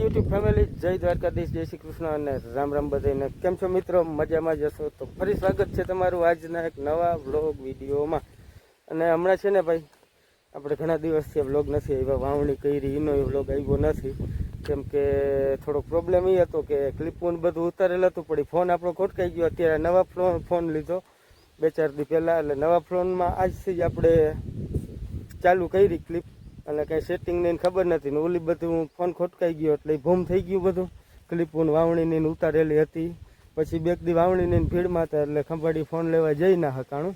YouTube family જય દ્વારકાધીશ, જય શ્રી કૃષ્ણ અને રામ રામ બધાને કેમ છો મિત્રો? મજામાં જશો તો ફરી સ્વાગત છે તમારું આજના એક નવા વ્લોગ વિડીયોમાં. અને હમણાં છે ને ભાઈ, આપણે ઘણા દિવસથી વ્લોગ નથી આવ્યા, વાવણી કરી, એનો વ્લોગ આવ્યો નથી. કેમ કે થોડોક પ્રોબ્લેમ એ હતો કે ક્લિપોન બધું ઉતારેલ હતું, પણ ફોન આપણો ખોટકાઈ ગયો. અત્યારે નવા ફોન ફોન લીધો, બે ચાર દી પહેલાં. એટલે નવા ફોનમાં આજથી જ આપણે ચાલુ કરી ક્લિપ અને કાંઈ સેટિંગ ને ખબર નથી. ને ઓલી બધું ફોન ખોટકાઈ ગયો એટલે ભૂમ થઈ ગયું બધું. ક્લિપોન વાવણીની ને ઉતારેલી હતી. પછી બે દી વાવણીની ને ભીડમાં હતા એટલે ખંભાળી ફોન લેવા જઈ ના હકાણું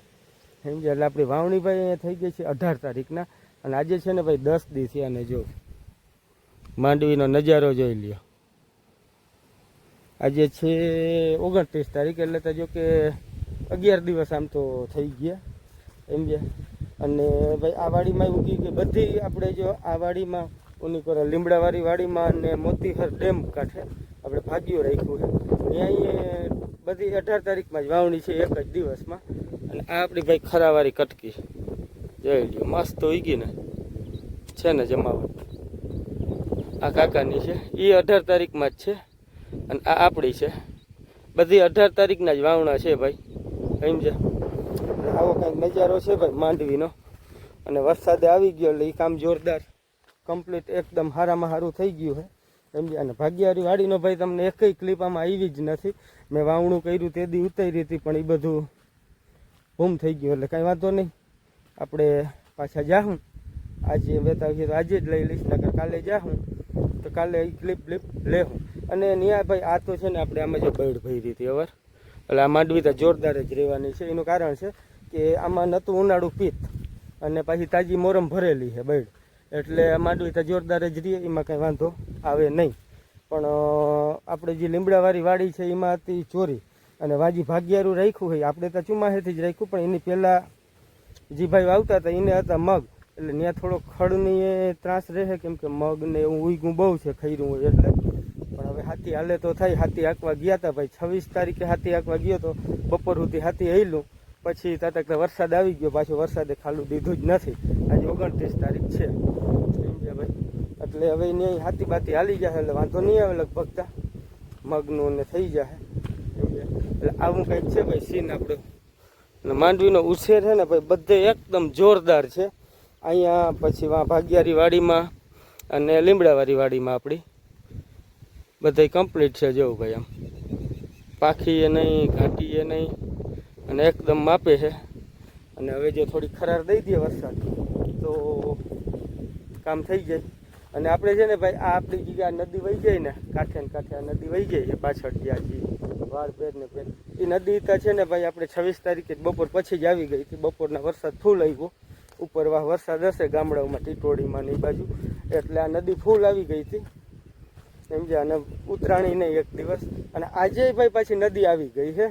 સમજે એટલે આપણી વાવણી ભાઈ અહીંયા થઈ ગઈ છે અઢાર તારીખના. અને આજે છે ને ભાઈ દસ દી થયા અને જો. માંડવીનો નજારો જોઈ લ્યો. આજે છે ઓગણત્રીસ તારીખ એટલે તો જો કે અગિયાર દિવસ આમ તો થઈ ગયા. સમજ્યા અને ભાઈ આ વાડીમાં એવું કે બધી આપણે જો આ વાડીમાં, ઓની કરો લીમડાવાળી વાડીમાં અને મોતીહર ડેમ કાંઠે આપણે ભાગ્યો રાખ્યું છે. ત્યાં બધી અઢાર તારીખમાં જ વાવણી છે એક જ દિવસમાં. અને આ આપણી ભાઈ ખરાવાળી કટકી જોઈ લ્યો, મસ્ત તો ગઈ ને. છે ને જમાવટ. આ કાકાની છે. એ અઢાર તારીખમાં જ છે. અને આ આપણી છે. બધી અઢાર તારીખના જ વાવણા છે ભાઈ. સમજ્યા? આવો કંઈક નજારો છે ભાઈ, માંડવીનો. અને વરસાદે આવી ગયો એટલે એ કામ જોરદાર. કમ્પ્લીટ એકદમ હારામાં સારું થઈ ગયું છે સમજ્યા અને ભાગ્યારી વાડીનો ભાઈ તમને એકય ક્લિપ આમાં આવી જ નથી. મેં વાવણું કર્યું તે દી ઉતારી હતી, પણ એ બધું ભૂમ થઈ ગયું એટલે કાંઈ વાંધો નહીં. આપણે પાછા જાહું. આજે બતાવીએ તો આજે જ લઈ લઈશ, નકર કાલે જાહું. તો કાલે એ ક્લિપ બ્લિપ લેહું. અને ન્યા ભાઈ, આ તો છે ને આપણે આમાં જે બૈડ ભરી હતી અવાર એટલે આ માંડવી તો જોરદાર જ રહેવાની છે. એનું કારણ છે કે આમાં નહોતું ઉનાળું પિત્ત. અને પાછી તાજી મોરમ ભરેલી છે બૈડ. એટલે માંડવી તો જોરદાર જ રહે, એમાં કંઈ વાંધો આવે નહીં. પણ આપણે જે લીમડાવાળી વાડી છે, એમાં હતી ચોરી. અને વાજી ભાગ્યારું રાખ્યું હોય, આપણે તો ચુમાહેથી જ રાખ્યું, પણ એની પહેલાં જે ભાઈ વાવતા હતા, એને હતા મગ. એટલે ત્યાં થોડો ખડની એ ત્રાસ રહે, કેમ કે મગ ને એવું ઉઈગું બહુ છે ખૈરું હોય એટલે. પણ હવે હાથી હાલે તો થાય, હાથી આંકવા ગયા હતા ભાઈ. છવ્વીસ તારીખે હાથી આંકવા ગયો તો, બપોર સુધી હાથી હેલું પછી તાતક વરસાદ આવી ગયો, પાછો વરસાદે ખાલું દીધું જ નથી. આજે ઓગણત્રીસ તારીખ છે. સમજ્યા ભાઈ? એટલે હવે એને હાથી બાતી હાલી જાય એટલે વાંધો નહીં આવે લગભગ તા. મગનું ને થઈ જાય એટલે આવું કંઈક છે ભાઈ સીન આપણો. અને માંડવીનો ઉછેર છે ને ભાઈ, બધે એકદમ જોરદાર છે. અહીંયા પછી વાં ભાગ્યારી વાડીમાં અને લીમડાવાળી વાડીમાં આપણી. બધાય કમ્પ્લીટ છે જેવું ભાઈ આમ. પાખીએ નહીં, ઘાંટીએ નહીં. અને એકદમ માપે છે. અને હવે જો થોડી ખરાર દઈ દે વરસાદ, તો કામ થઈ જાય. અને આપણે છે ને ભાઈ, આ આપણી જગ્યા નદી વહી જાય ને, કાંઠે ને કાંઠે આ નદી વહી જાય પાછળ જ્યાં જે વાળ પેર ને પેર એ નદી તો છે ને ભાઈ, આપણે છવ્વીસ તારીખે બપોર પછી જ આવી ગઈ હતી. બપોરના વરસાદ ફૂલ આવ્યો. ઉપર વાહ વરસાદ હશે ગામડાઓમાં ટીટોડીમાં ને બાજુ. એટલે આ નદી ફૂલ આવી ગઈ હતી. સમજ્યા અને ઉતરાણી નહીં એક દિવસ. અને આજે ભાઈ પાછી નદી આવી ગઈ છે.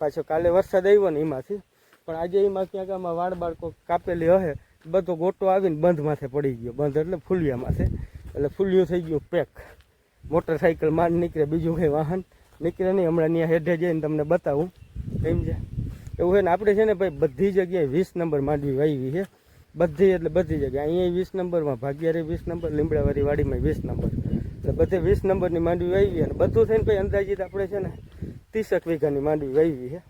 પાછો કાલે વરસાદ આવ્યો ને એમાંથી. પણ આજે એમાં ક્યાંક આમાં વાળ બાળકો કાપેલી હશે, બધો ગોટો આવીને બંધ માથે પડી ગયો. બંધ એટલે ફૂલિયા માથે. એટલે ફૂલિયું થઈ ગયું પેક. મોટરસાઇકલ માંડ નીકળે, બીજું કંઈ વાહન નીકળે નહીં. હમણાં ત્યાં હેઠે જઈને તમને બતાવું. સમજ્યા એવું છે ને, આપણે છે ને ભાઈ બધી જગ્યાએ વીસ નંબર માંડવી વાવી છે. બધી એટલે બધી જગ્યાએ. અહીંયા વીસ નંબરમાં, ભાગ્યારે વીસ નંબર લીમડાવાળી વાડીમાં વીસ નંબર. એટલે બધે વીસ નંબરની માંડવી વાવી અને બધું થઈને ભાઈ અંદાજિત આપણે છે ને ત્રીસેક વીઘાની માંડવી વાવી છે.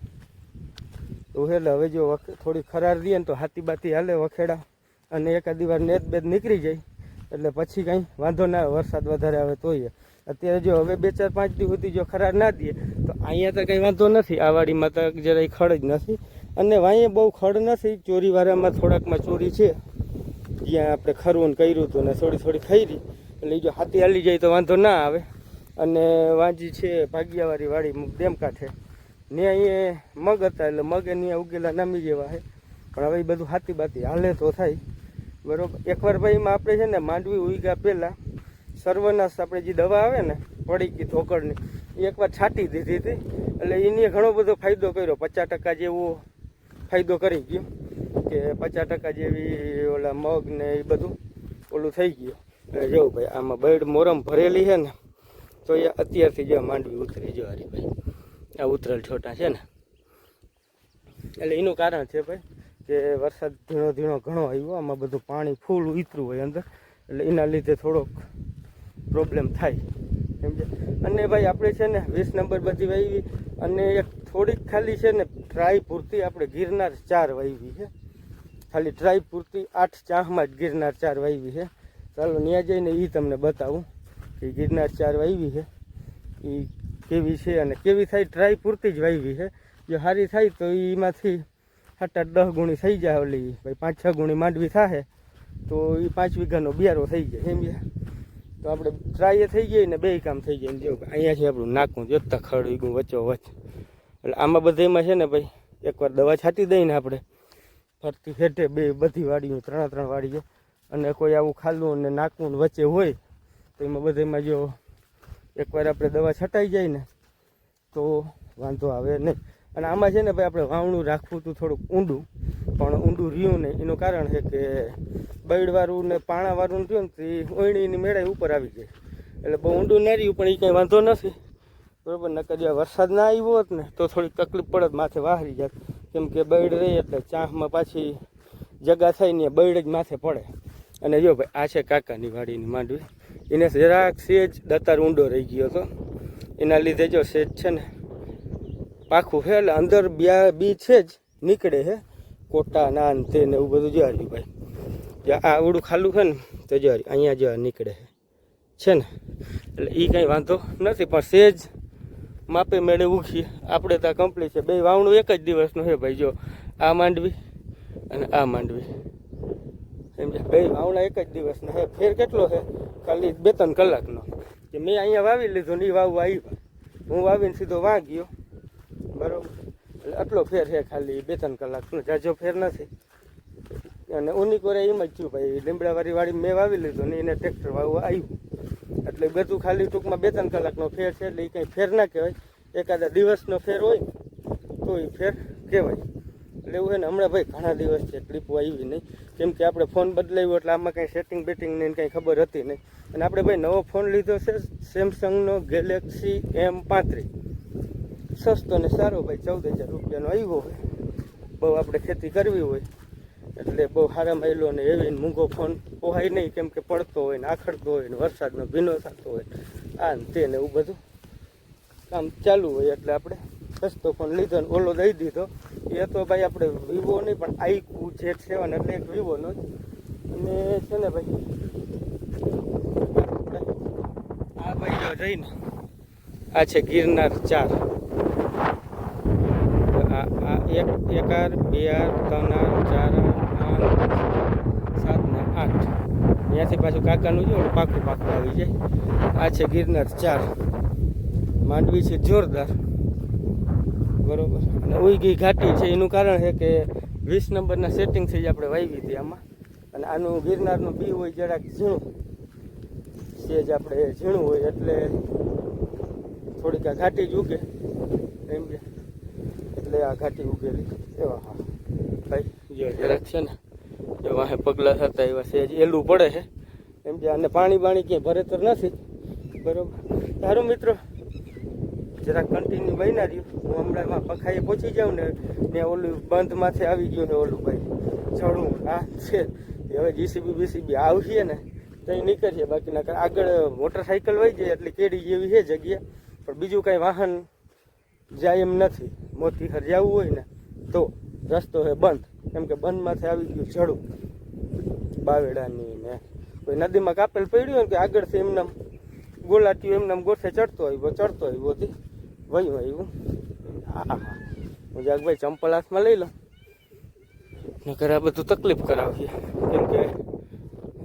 તો એટલે હવે જો થોડી ખરાર દઈએ ને તો હાથી બાતી હાલે વખેડા. અને એકાદી વાર નેત બેદ નીકળી જાય. એટલે પછી કાંઈ વાંધો ના આવે, વરસાદ વધારે આવે તોય. અત્યારે જો હવે બે ચાર પાંચ દિવસ સુધી જો ખરાર ના દે તો અહીંયા તો કંઈ વાંધો નથી. આ વાડીમાં તો જરાય ખડ જ નથી. અને વાંયે બહુ ખડ નથી. ચોરીવાળામાં થોડાકમાં ચોરી છે. જ્યાં આપણે ખરવું કર્યું હતું ને થોડી થોડી ખરી એટલે જો હાથી હાલી જાય તો વાંધો ના આવે. અને વાંજી છે ભાગ્યાવાળી વાડી ડેમ કાંઠે ને અહીંયા મગ હતા, એટલે મગ એની ઉગેલા નામી જેવા છે. પણ હવે એ બધું હાથી બાતી હાલે તો થાય. બરોબર. એકવાર ભાઈ એમાં આપણે છે ને માંડવી ઉગ્યા પહેલાં સર્વનાશ આપણે જે દવા આવે ને, પડી ગઈ ધોકડની એ એકવાર છાંટી દીધી હતી. એટલે એને ઘણો બધો ફાયદો કર્યો. પચાસ ટકા જેવો ફાયદો કરી ગયો કે પચાસ ટકા જેવી ઓલા મગ ને એ બધું ઓલું થઈ ગયું. એટલે જો ભાઈ, આમાં બર્ડ મોરમ ભરેલી છે ને તો એ અત્યારથી જો માંડવી ઉતરી જો હરીભાઈ. આ ઉતરેલ છોટા છે ને. એટલે એનું કારણ છે ભાઈ, કે વરસાદ ધીણો ધીણો ઘણો આવ્યો, આમાં બધું પાણી ફૂલ ઉતરું હોય અંદર. એટલે એના લીધે થોડોક પ્રોબ્લેમ થાય. સમજ્યા અને ભાઈ આપણે છે ને વીસ નંબર બધી વાવી અને એક થોડીક ખાલી છે ને ટ્રાય પૂરતી આપણે ગિરનાર ચાર વાવી છે. ખાલી ટ્રાય પૂરતી આઠ ચાહમાં જ ગિરનાર ચાર વાવી છે. ચાલો ત્યાં જઈને એ તમને બતાવું. કે ગિરનાર ચાર વાવી છે. એ કેવી છે અને કેવી થાય ટ્રાય પૂરતી જ વાવી છે. જો સારી થાય તો એમાંથી સાત આઠ દસ ગુણી થઈ જાય ઓલી, ભાઈ પાંચ છ ગુણી માંડવી થાય તો એ પાંચ વીઘાનો બિયારો થઈ જાય, એમ તો આપણે ટ્રાય થઈ ગઈ ને બે કામ થઈ જાય. ને અહીંયા છે આપણું નાખવું જોતા ખડ વીગું વચ્ચો વચ એટલે આમાં બધામાં છે ને ભાઈ, એકવાર દવા છાંટી દઈને આપણે ફરતી હેઠે બે બધી વાડીઓ, ત્રણ ત્રણ વાડીઓ, અને કોઈ આવું ખાલું અને નાખવું વચ્ચે હોય તો એમાં બધામાં જો એકવાર આપણે દવા છટાઈ જાય ને, તો વાંધો આવે નહીં. અને આમાં છે ને ભાઈ આપણે વાવણું રાખવું હતું થોડુંક ઊંડું, પણ ઊંડું રહ્યું નહીં. એનું કારણ છે કે બૈડવાળું ને પાણાવાળું થયું ને એ ઓયણીની મેળાઈ ઉપર આવી જાય એટલે બહુ ઊંડું ના રહ્યું, પણ એ કંઈ વાંધો નથી. બરાબર, નકર જો વરસાદ ના આવ્યો હોત ને, તો થોડીક તકલીફ પડત, માથે વાહરી જાત. કેમ કે બૈડ રહી એટલે ચાહમાં પાછી જગા થાય ને જ માથે પડે. અને જો ભાઈ, આ છે કાકાની વાડીની માંડવી. એને જરાક સેજ દતાર ઊંડો રહી ગયો હતો. એના લીધે જો સેજ છે ને પાખું છે એટલે અંદર બ્યા બી છે જ, નીકળે છે કોટા, નાન, તે ને એવું બધું જોવા ભાઈ. જો આ આવડું ખાલું છે ને, તો જો અહીંયા જો નીકળે છે છે ને? એટલે એ કંઈ વાંધો નથી, પણ સેજ માપે મેળે ઉખી આપણે ત્યાં કમ્પ્લીટ છે. બે વાવણું એક જ દિવસનું છે ભાઈ, જો. આ માંડવી અને આ માંડવી. સમજ્યા બે વાવણા એક જ દિવસના હે ફેર કેટલો છે? ખાલી બે ત્રણ કલાકનો. કે મેં અહીંયા વાવી લીધો ને એ વાવવા આવ્યા. હું વાવીને સીધો વાં ગયો બરોબર. એટલે આટલો ફેર છે ખાલી બે ત્રણ કલાકનો. જાજો ફેર નથી. અને ઉની કોરે એમ જ થયું, ભાઈ, લીમડાવાળી વાળી મેં વાવી લીધો ને એને ટ્રેક્ટર વાવવા આવ્યું. એટલે બધું ખાલી ટૂંકમાં બે ત્રણ કલાકનો ફેર છે, એટલે એ કંઈ ફેર ના કહેવાય. એકાદા દિવસનો ફેર હોય તો એ ફેર કહેવાય. એવું છે ને, હમણાં ભાઈ ઘણા દિવસ છે ક્લિપો આવી નહીં. કેમ કે આપણે ફોન બદલાવ્યો એટલે આમાં કંઈ સેટિંગ બેટિંગ નહીં કંઈ ખબર હતી નહીં. અને આપણે ભાઈ નવો ફોન લીધો છે સેમસંગનો ગેલેક્સી એમ પાંત્રીસ. સસ્તો ને સારો ભાઈ, ચૌદ હજાર રૂપિયાનો આવ્યો હોય. બહુ આપણે ખેતી કરવી હોય. એટલે બહુ સારા માયલો ને એવી મૂંગો ફોન પોહાય નહીં, કેમ કે પડતો હોય ને આખડતો હોય ને વરસાદનો ભીનો થતો હોય. આ ને તે ને એવું બધું કામ ચાલુ હોય એટલે આપણે સસ્તો ફોન લીધો ને ઓલો દઈ દીધો. એ તો ભાઈ આપણે વિવો નહીં, પણ આઈકુ જે સેવન એટલે એક વિવોનો જ. અને છે ને ભાઈ, આ ભાઈ જો જઈને આ છે ગિરનાર ચાર. આ એક એક આર, બે આર, ત્રણ આર, ચાર આર સાત ને આઠ. ત્યાંથી પાછું કાકાનું જો પાકું પાકું આવી જાય. આ છે ગિરનાર ચાર. માંડવી છે જોરદાર. બરોબર. અને ઉઈગી ઘાટી છે, એનું કારણ છે કે વીસ નંબરના સેટિંગથી જ આપણે વાવી હતી આમાં. અને આનું ગિરનારનું બી હોય જરાક ઝીણું. સેજ આપણે ઝીણું હોય એટલે થોડીક આ ઘાટી જ ઉગે. એમ કે. એટલે આ ઘાટી ઉગેલી. એવા હા. ભાઈ, જો જરાક છે ને, જો વાહે પગલાં થતા એવા સેજ એલું પડે છે. એમ કે અને પાણી બાણી ક્યાંય ભરેતર નથી. બરોબર. સારું મિત્રો. જરાક કન્ટિન્યુ બન્યા રહ્યું. હું હમણાં એમાં પખાઈએ પહોંચી જાઉં ને ત્યાં ઓલું બંધમાંથી આવી ગયું ને ઓલું ભાઈ. ચડું. આ છે. હવે જીસીબી બીસીબી આવશે ને તો નીકળીએ. બાકી ના આગળ મોટરસાઇકલ વહી જાય એટલે કેડી જેવી છે જગ્યા. પણ બીજું કાંઈ વાહન જાય એમ નથી. મોતીહર જવું હોય ને, તો રસ્તો છે બંધ. કેમ કે બંધમાંથી આવી ગયું ઝડું બાવેડાની ને, કોઈ નદીમાં કાપેલ પડ્યું હોય ને કે આગળથી એમને ગોલાટ્યું એમને ગોઠે ચડતો આવ્યો ચડતો આવ્યો હતી વયું આવ્યું હા હા. જાગભાઈ ચંપલ હાથમાં લઈ લો. નકર આ બધું તકલીફ કરાવીએ કેમ કે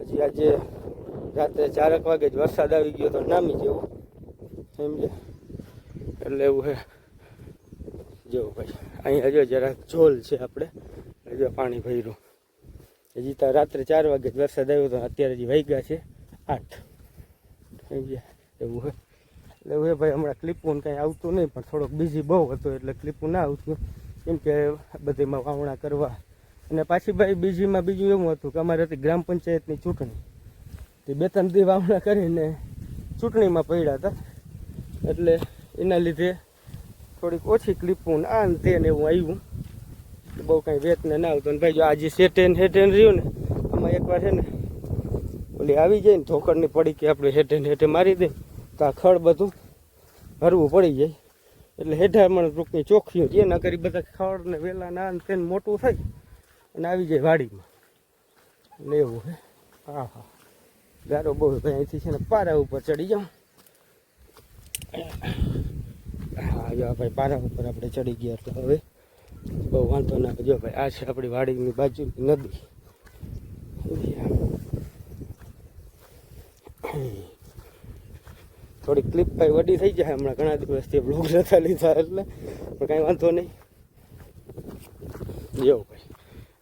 હજી આજે રાત્રે ચારક વાગે જ વરસાદ આવી ગયો તો નામી જેવો. સમજે એટલે એવું હે. જો ભાઈ, અહીંયા હજુ જરાક ઝોલ છે આપણે. હજુ પાણી ભર્યું. હજી તો રાત્રે ચાર વાગે જ વરસાદ આવ્યો તો અત્યારે હજી વાગ્યા છે આઠ. સમજ્યા એવું છે એટલે હવે ભાઈ હમણાં ક્લિપું કાંઈ આવતું નહીં, પણ થોડોક બીજી બહુ હતો એટલે ક્લિપું ના આવતું. કેમ કે બધીમાં વાવણા કરવા. અને પાછી ભાઈ બીજીમાં બીજું એવું હતું કે અમારે હતી ગ્રામ પંચાયતની ચૂંટણી. તે બે ત્રણ દી વાવણા કરીને ચૂંટણીમાં પડ્યા હતા. એટલે એના લીધે થોડીક ઓછી ક્લિપું આ ને તે ને એવું આવ્યું. બહુ કાંઈ વેચને ના આવતું. ભાઈ જો આજે સેટેન હેટેન રહ્યું ને, આમાં એકવાર છે ને, ઓલી આવી જાય ને ધોકડની પડી કે આપણે હેઠે હેઠે મારી દે. તો આ ખડ બધું ભરવું પડી જાય. એટલે હેઠામણ વૃક્ષની ચોખ્ખીઓ જે ના કરી, બધા ખડ ને વેલા ના તેને મોટું થાય અને આવી જાય વાડીમાં. એવું હે. હા હા. ગારો બહુ ભાઈ અહીંથી છે ને પારા ઉપર ચડી જાઉં. હા, જો ભાઈ પારા ઉપર આપણે ચડી ગયા એટલે હવે બહુ વાંધો ના જો ભાઈ, આ છે આપણી વાડીની બાજુની નદી. થોડી ક્લિપ ભાઈ વડી થઈ જાય. હમણાં ઘણા દિવસથી બ્લોગ નતા લીધા એટલે પણ કાંઈ વાંધો નહીં. જો ભાઈ,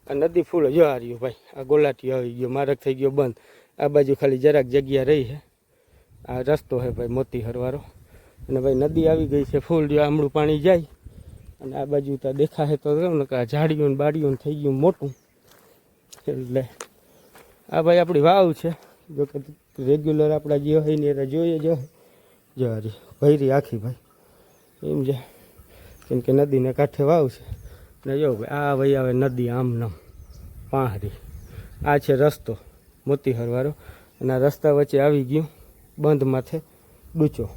આ નદી ફૂલ જો આ રહ્યું ભાઈ. આ ગોલાટી આવી ગયો, મારક થઈ ગયો બંધ. આ બાજુ ખાલી જરાક જગ્યા રહી છે. આ રસ્તો છે ભાઈ મોતી હરવારો અને ભાઈ નદી આવી ગઈ છે, ફૂલ જો આમળું પાણી જાય. અને આ બાજુ તો દેખાશે તો આ ઝાડીઓને બાડીઓને થઈ ગયું મોટું. એટલે આ ભાઈ આપણી વાવ છે. જો કે રેગ્યુલર આપણા જે હોય ને એ જોઈએ જ જો હારી ભૈરી આખી ભાઈ. એમ છે. કેમ કે નદીને કાંઠે વાવ છે. ને જો ભાઈ, આ ભાઈ આવે નદી આમ નામ પાહરી. આ છે રસ્તો મોતીહરવાળો અને આ રસ્તા વચ્ચે આવી ગયું બંધ માથે ડૂચો.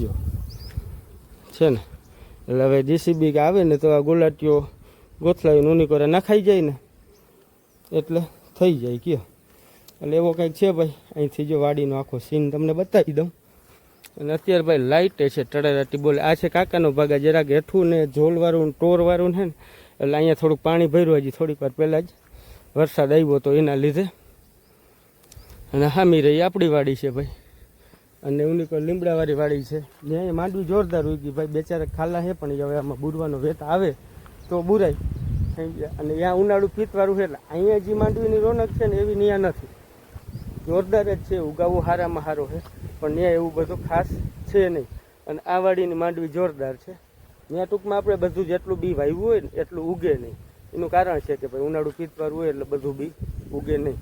જો. છે ને? એટલે હવે જીસીબી આવે ને તો આ ગુલાટીઓ ગોથલાવીને ઊની કરે નાખાઈ જાય ને. એટલે થઈ જાય કયો. એટલે એવો કંઈક છે ભાઈ, અહીંથી જો વાડીનો આખો સીન તમને બતાવી દઉં. અને અત્યારે ભાઈ લાઇટે છે ટળેરાટી બોલે, આ છે કાકાનો ભાગા જરાક હેઠું ને ઝોલવાળું ને ટોરવાળું ને એટલે અહીંયા થોડુંક પાણી ભર્યું હજી થોડીક વાર પહેલાં જ. વરસાદ આવ્યો તો એના લીધે. અને હામી રહી આપણી વાડી છે ભાઈ. અને એની કોઈ લીમડાવાળી વાડી છે. અહીંયા માંડવી જોરદાર ઉગી ભાઈ, બે ચાર ખાલા છે પણ હવે આમાં બુરવાનો વેત આવે તો બુરાય. સમજ્યા? અને ત્યાં ઉનાળું પીતવાળું છે એટલે અહીંયા જે માંડવીની રોનક છે ને એવી ત્યાં નથી. જોરદાર જ છે, ઉગાવું હારામાં હારો છે પણ ત્યાં એવું બધું ખાસ છે નહીં. અને આ વાડીની માંડવી જોરદાર છે. ત્યાં ટૂંકમાં આપણે બધું જેટલું બી વાવ્યું હોય ને, એટલું ઉગે નહીં. એનું કારણ છે કે ભાઈ ઉનાળું પીતવાર હોય એટલે બધું બી ઉગે નહીં.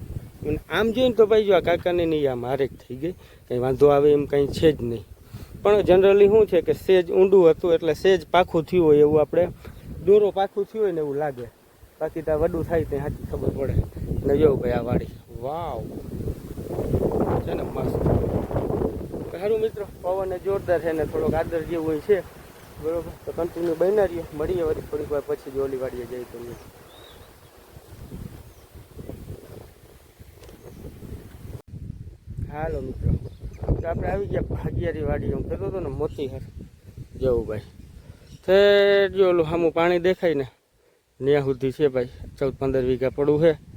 અને આમ જોઈને તો ભાઈ જો આ કાકાને નહીં આમ હારેક થઈ ગઈ. કંઈ વાંધો આવે એમ કંઈ છે જ નહીં. પણ જનરલી શું છે કે સેજ ઊંડું હતું એટલે સેજ પાખું થયું હોય એવું આપણે દોરો પાખું થયું હોય ને એવું લાગે. બાકી ત્યાં વડું થાય ત્યાં સાચી ખબર પડે. ને જો ભાઈ આ વાડી. વાવ. છે ને મસ્ત સારું મિત્રો, પવન જોરદાર છે ને થોડોક આદર જેવું હોય છે. બરોબર? તો કન્ટિન્યુ બની રહીએ. મળીએ વળી થોડીક વાર પછી જો ઓલી વાડીએ જઈએ તો. હાલો મિત્રો. તો આપણે આવી ગયા ભાગિયારી વાડી હું કહેતો હતો ને મોતીહર જવું ભાઈ. તે જો ઓલું સામું પાણી દેખાય ને ત્યાં સુધી છે ભાઈ. ચૌદ પંદર વીઘા પડવું છે.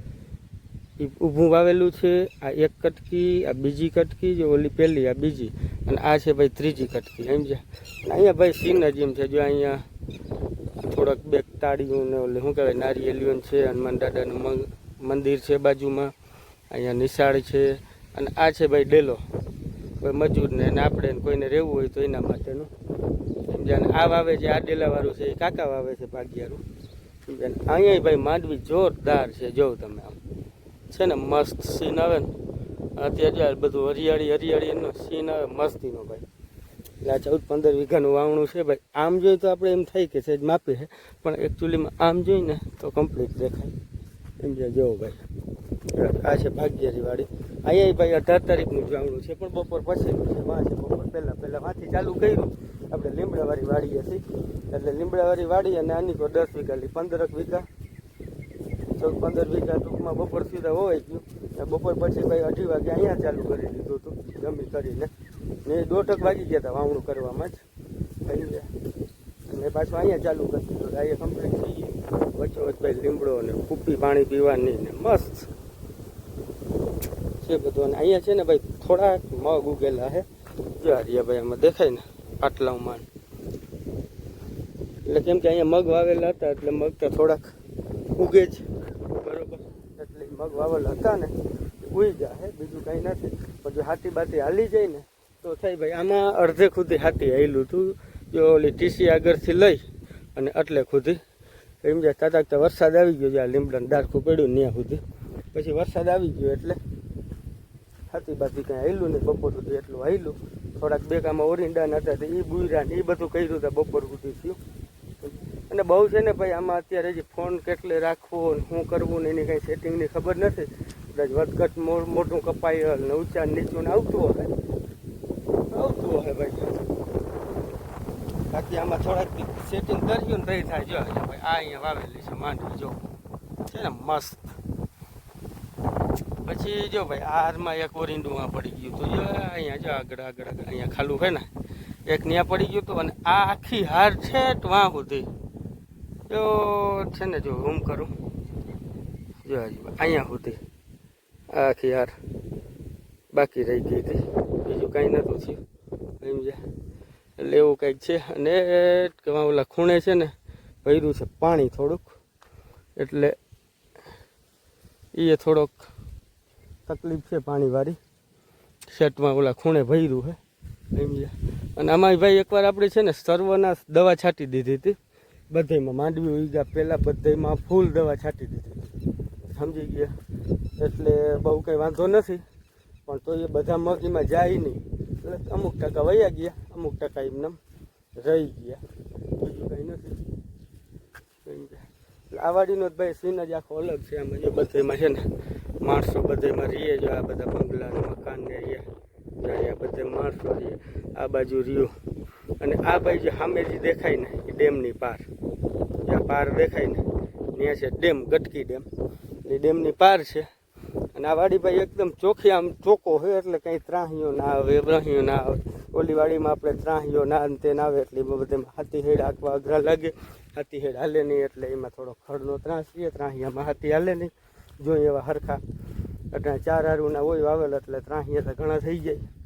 ઈ ઊભું વાવેલું છે, આ એક કટકી, આ બીજી કટકી, જો ઓલી પહેલી આ બીજી, અને આ છે ભાઈ ત્રીજી કટકી, સમજ્યા? અહીંયા ભાઈ સીન જ છે, જો અહીંયા થોડાક બે તાળીઓ ને ઓલી, શું કહેવાય, નારિયેલીઓ છે, હનુમાન દાદાનું મંદિર છે બાજુમાં, અહીંયા નિશાળ છે, અને આ છે ભાઈ ડેલો કોઈ મજૂરને અને આપણે કોઈને રહેવું હોય તો એના માટેનું, સમજ્યા? આ વાવે છે, આ ડેલાવાળું છે, એ કાકા વાવે છે, ભાગિયારું, સમજ્યા? અને અહીંયા ભાઈ માંડવી જોરદાર છે જોઉં તમે આમ. છે ને, મસ્ત સીન આવે ને. અત્યારે બધું હરિયાળી હરિયાળી એનો સીન આવે, મસ્તીનો ભાઈ. એટલે આ ચૌદ પંદર વીઘાનું વાવણું છે ભાઈ. આમ જોઈએ તો આપણે એમ થાય કે સહેજ માપી છે પણ એકચ્યુઅલીમાં આમ જોઈને તો કમ્પ્લીટ દેખાય. એમ જે જોવો ભાઈ. આ છે ભાગ્યારી વાળી અહીંયા ભાઈ અઢાર તારીખનું જ વાવણું છે, પણ બપોર પછીનું છે વાં છે બપોર પહેલાં પહેલાં વાંથી ચાલુ કર્યું. આપણે લીમડાવાળી વાડી હતી એટલે લીમડાવાળી વાડી અને આની તો દસ વીઘા પંદરક વીઘા. ચૌદ પંદર વીઘા ટૂંકમાં બપોર સુધી હોય ગયું બપોર પછી ભાઈ અઢી વાગે અહીંયા ચાલુ કરી દીધું હતું જમી કરીને. ને દોઢક વાગી ગયા હતા વાવણું કરવામાં જ. થઈ ગયા. અને પાછું અહીંયા ચાલુ કરી દીધું. અહીંયા કમ્પ્લીટ થઈ ગયું. વચ્ચે ભાઈ લીમડો ને કુપ્પી પાણી પીવાની ને મસ્ત. છે બધું. અને અહીંયા છે ને ભાઈ થોડાક મગ ઉગેલા છે જો ભાઈ આમાં દેખાય ને પાટલામાં એટલે કેમ કે અહીંયા મગ વાવેલા હતા, એટલે મગ તો થોડાક ઉગે બરોબર એટલે વાવલ હતા ને, ઉઈ જાય બીજું કંઈ નથી. પણ જો હાથી બાથી હાલી જાય ને, તો થાય ભાઈ, આમાં અડધે ખુદી હાથી હાલ્યું હતું જો ઓલી ટીસી આગળથી લઈ અને એટલે ખુદી. એમ જાય, તાતા વરસાદ આવી ગયો જ્યાં લીમડાને દારખું પડ્યું ત્યાં સુધી. પછી વરસાદ આવી ગયો એટલે હાથી બાથી કાંઈ હાલ્યું નહીં, બપોર સુધી એટલું હાલ્યું થોડાક બે કામાં ઓરિંડા નતા એ બુર્યા ને એ બધું કર્યું હતું બપોર સુધી થયું. અને બહુ છે ને ભાઈ, આમાં અત્યારે હજી ફોન કેટલે રાખવો ને શું કરવું ને એની કાંઈ સેટિંગની ખબર નથી. કદાચ વધઘટ મોટું મોટું હોય ને ઊંચા નીચું ને આવતું હોય. આવતું હોય ભાઈ. બાકી આમાં થોડાક સેટિંગ કર્યું ને તઈ થાય. જો ભાઈ, આ અહીંયા વાવેલી છે માંડવી, જો. છે ને મસ્ત. પછી જો ભાઈ આરમાં એક ઓરિંડું આ પડી ગયું તો જો અહીંયા જો આગળ આગળ આગળ, અહીંયા ખાલું છે ને. એક ત્યાં પડી ગયું હતું અને આ આખી હાર છે વાં સુધી. જો છે ને જો હું કરું. જો અહીંયા સુધી. આખી યાર બાકી રહી ગઈ હતી. બીજું કાંઈ નહોતું થયું. સમજ્યા એટલે એવું કંઈક છે. અને ઓલા ખૂણે છે ને, ભર્યું છે પાણી થોડુંક. એટલે એ થોડોક તકલીફ છે પાણીવાળી. શેટમાં ઓલા ખૂણે ભર્યું છે. સમજ્યા અને આમાં ભાઈ એકવાર આપણે છે ને સર્વના દવા છાંટી દીધી હતી. બધામાં માંડવી ઉગ્યા પહેલાં બધામાં ફૂલ દવા છાંટી દીધી. સમજી ગયા? એટલે બહુ કંઈ વાંધો નથી, પણ તો એ બધા મગીમાં જાય નહીં. એટલે અમુક ટકા વયા ગયા, અમુક ટકા એમને રહી ગયા. બીજું કંઈ નથી. આ વાડીનો ભાઈ સીન જ આખો અલગ છે આમાં. જે બધામાં છે ને, માણસો બધામાં રહીએ જો આ બધા બંગલા મકાન ને જાય આ બધે માણસો રહીએ આ બાજુ રહ્યું. અને આ બાજુ સામે જે દેખાય ને, એ ડેમની પાર. જ્યાં પાર દેખાય ને, ત્યાં છે ડેમ, ગટકી ડેમ. એ ડેમની પાર છે. અને આ વાડી ભાઈ એકદમ ચોખ્ખી આમ ચોખ્ખો હોય એટલે કંઈ ત્રાહીઓ ના આવે બ્રાહીઓ ના આવે. ઓલી વાડીમાં આપણે ત્રાહીઓ ના તે ના આવે, એટલે બધામાં હાથી હેડ આંકવા અઘરા લાગે. હાથી હેડ હાલે નહીં, એટલે એમાં થોડો ખડનો ત્રાસ રહે ત્રાહિયામાં હાથી હાલે નહીં. જોઈએ એવા હરખા. એટલે ચાર હારુના હોય વાવેલ, એટલે ત્રાહિયા ઘણા થઈ જાય.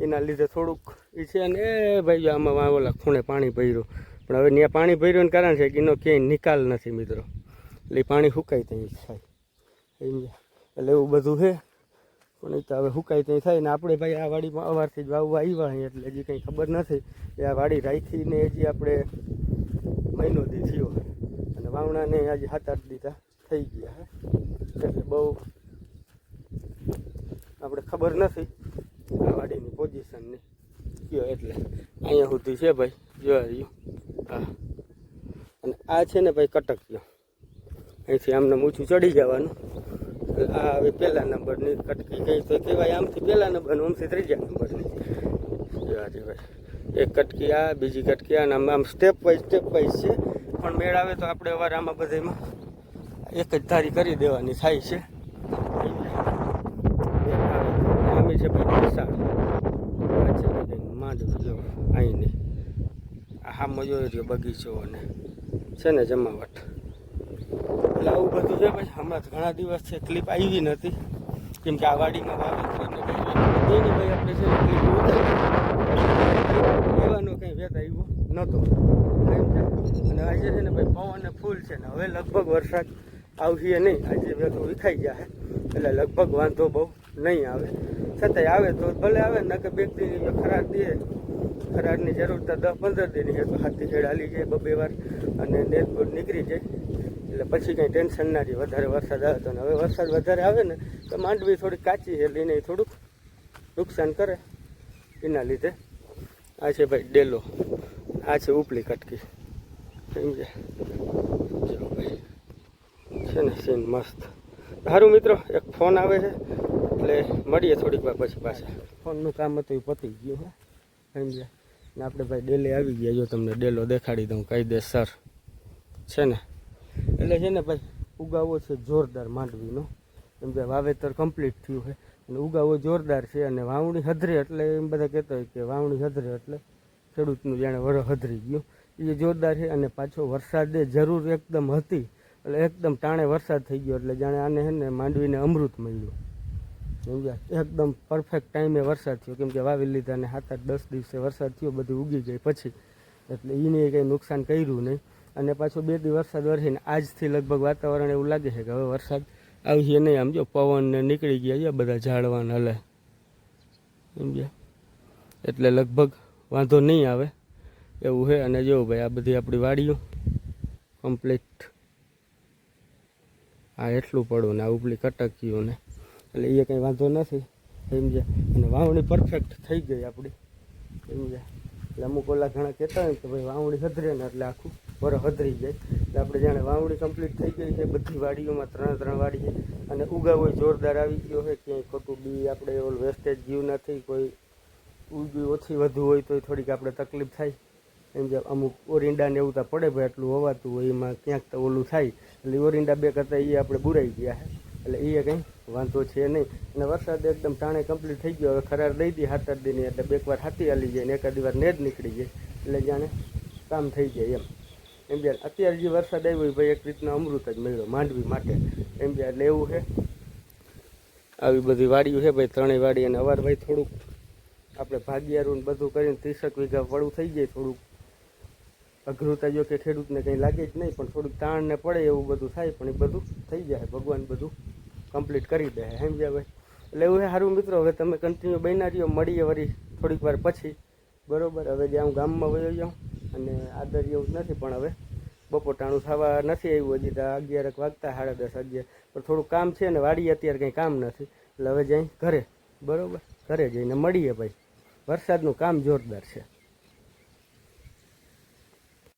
એના લીધે થોડુંક એ છે અને એ ભાઈ આમાં ઓલા ખૂણે પાણી ભર્યું. પણ હવે ત્યાં પાણી ભર્યું કારણ છે કે એનો ક્યાંય નિકાલ નથી મિત્રો. એટલે પાણી સુકાય ત્યાં થાય. એટલે એવું બધું છે. પણ એ તો હવે સુકાય ત્યાં થાય ને આપણે ભાઈ આ વાડીમાં અવારથી જ વાવવા આવ્યા છીએ એટલે હજી કંઈ ખબર નથી એ આ વાડી રાખીને હજી આપણે મહિનો દી થયો. અને વાવણાને આજે સાત આઠ દીધા થઈ ગયા એટલે બહુ આપણે ખબર નથી. આ વાડીની પોઝિશનની કયો એટલે. અહીંયા સુધી છે ભાઈ. રહ્યું. હા. અને આ છે ને ભાઈ કટકીઓ અહીંથી આમને ઊંચું ચડી જવાનું. આ હવે પહેલા નંબરની કટકી કઈ તો કહેવાય આમથી પહેલા નંબરનું, આમથી ત્રીજા નંબરની. જોવા રે ભાઈ. એક કટકી આ, બીજી કટકી આ આમ આમ સ્ટેપ વાઇઝ સ્ટેપ વાઇઝ છે. પણ મેળ આવે તો આપણે અવાર આમાં બધામાં એક જ ધારી કરી દેવાની થાય છે આમી છે ભાઈ વિશાળ આ છે ભાઈ માંડવી જો અહીંની આ હામાં જોઈ રહ્યો બગીચો અને છે ને જમાવટ. એટલે આવું બધું છે ભાઈ હમણાં ઘણા દિવસ છે ક્લિપ આવી નથી. કેમ કે આ વાડીમાં વાવેતર એની ભાઈ આપણે છે ને ક્લિપ લેવાનો કંઈ વેત આવ્યો નહોતો. અને આજે છે ને ભાઈ પવન ફૂલ છે ને હવે લગભગ વરસાદ આવશે નહીં. આજે વેતો વિખાઈ ગયા એટલે લગભગ વાંધો બહુ નહીં આવે. છતાંય આવે તો ભલે આવે ને કે બે ખરાબ દે. ખરારની જરૂર તો દસ પંદર દિન છે, તો હાથી ખેડ હાલી જાય બબે વાર અને નેતપુર નીકળી જાય. એટલે પછી કંઈ ટેન્શન ના રહે, વધારે વરસાદ આવે તો હવે વરસાદ વધારે આવે ને, તો માંડવી થોડી કાચી છે એટલે થોડુંક નુકસાન કરે એના લીધે. આ છે ભાઈ ડેલો, આ છે ઉપલી કટકી. સમજ્યા? ભાઈ, છે ને સીન મસ્ત. સારું મિત્રો, એક ફોન આવે છે, એટલે મળીએ થોડીક વાર પછી પાછા. ફોનનું કામ હતું એ પતી ગયું, હે. સમજ્યા? ને આપણે ભાઈ ડેલે આવી ગયા. જો તમને ડેલો દેખાડી દઉં કહી દે સર છે ને? એટલે છે ને ભાઈ, ઉગાવો છે જોરદાર માંડવીનો. એમ કે વાવેતર કમ્પ્લીટ થયું છે. અને ઉગાવો જોરદાર છે અને વાવણી હધરે એટલે એમ બધા કહેતા હોય કે વાવણી હધરે એટલે ખેડૂતનું જાણે વર હધરી ગયું. એ જોરદાર છે અને પાછો વરસાદે જરૂર એકદમ હતી. એટલે એકદમ ટાણે વરસાદ થઈ ગયો. એટલે જાણે આને છે ને માંડવીને અમૃત મળ્યું. સમજ્યા એકદમ પરફેક્ટ ટાઈમે વરસાદ થયો. કેમ કે વાવી લીધા અને સાત આઠ દસ દિવસે વરસાદ થયો, બધું ઉગી ગઈ પછી. એટલે એને કંઈ નુકસાન કર્યું નહીં. અને પાછો બે દિવસ વરસાદ વરસીને આજથી લગભગ વાતાવરણ એવું લાગે છે કે હવે વરસાદ આવશે નહીં. આમ જો પવન ને નીકળી ગયા છે બધા ઝાડવાને હલે. સમજ્યા એટલે લગભગ વાંધો નહીં આવે. એવું છે. અને જો ભાઈ આ બધી આપણી વાડીઓ કમ્પ્લીટ આ એટલું પડું ને આ ઉપલી કટકીઓ ને. એટલે એ કંઈ વાંધો નથી. સમજ્યા અને વાવણી પરફેક્ટ થઈ ગઈ આપણી સમજ્યા એટલે અમુક ઓલા ઘણા કહેતા હોય કે ભાઈ વાવણી હધરે ને એટલે આખું વર હધરી જાય. એટલે આપણે જાણે વાવણી કમ્પ્લીટ થઈ ગઈ છે, બધી વાડીઓમાં ત્રણ ત્રણ વાડી છે. અને ઉગાવો જોરદાર આવી ગયો છે, ક્યાંય ખોટું બી આપણે ઓલ વેસ્ટેજ જીવ નથી, કોઈ ઉગી ઓછી વધુ હોય તો થોડીક આપણે તકલીફ થાય. એમ જે અમુક ઓરિંડા ને એવું તો પડે ભાઈ એટલું હોવાતું હોય એમાં ક્યાંક તો ઓલું થાય. એટલે ઓરિંડા બે કરતાં એ આપણે બુરાઈ ગયા છે. એટલે એ કંઈ વાંધો છે નહીં. અને વરસાદ એકદમ ટાણે કમ્પ્લીટ થઈ ગયો. હવે ખરાર દઈ દી સાત આઠ દિન એટલે બે વાર હાથી હાલી જાય ને એકાદી વાર નેજ નીકળી જાય. એટલે જાણે કામ થઈ જાય એમ. એમ બી અત્યારે જે વરસાદ આવ્યો ભાઈ એક રીતનો અમૃત જ મળ્યો માંડવી માટે. એમ બી એટલે એવું છે. આવી બધી વાડીઓ છે ભાઈ, ત્રણેય વાડી અને અવાર ભાઈ થોડુંક આપણે ભાગિયારું બધું કરીને ત્રીસેક વીઘા પડું થઈ જાય થોડુંક. અઘરુતા જો કે ખેડૂતને કંઈ લાગે જ નહીં, પણ થોડુંક તાણને પડે એવું બધું થાય, પણ એ બધું થઈ જાય, ભગવાન બધું કમ્પ્લીટ કરી દે સમજ્યા ભાઈ? એટલે એવું સારું મિત્રો, હવે તમે કન્ટિન્યુ બન્યા રહ્યો, મળીએ વળી થોડીક વાર પછી. બરાબર, હવે જે હું ગામમાં વયો જાઉં અને આદર એવું જ નથી, પણ હવે બપોટાણું થવા નથી આવ્યું, હજી તો અગિયારક વાગતા, સાડા દસ અગિયાર. પણ થોડું કામ છે ને વાડી અત્યારે કંઈ કામ નથી. એટલે હવે જઈ ઘરે, બરોબર? ઘરે જઈને મળીએ ભાઈ. વરસાદનું કામ જોરદાર છે.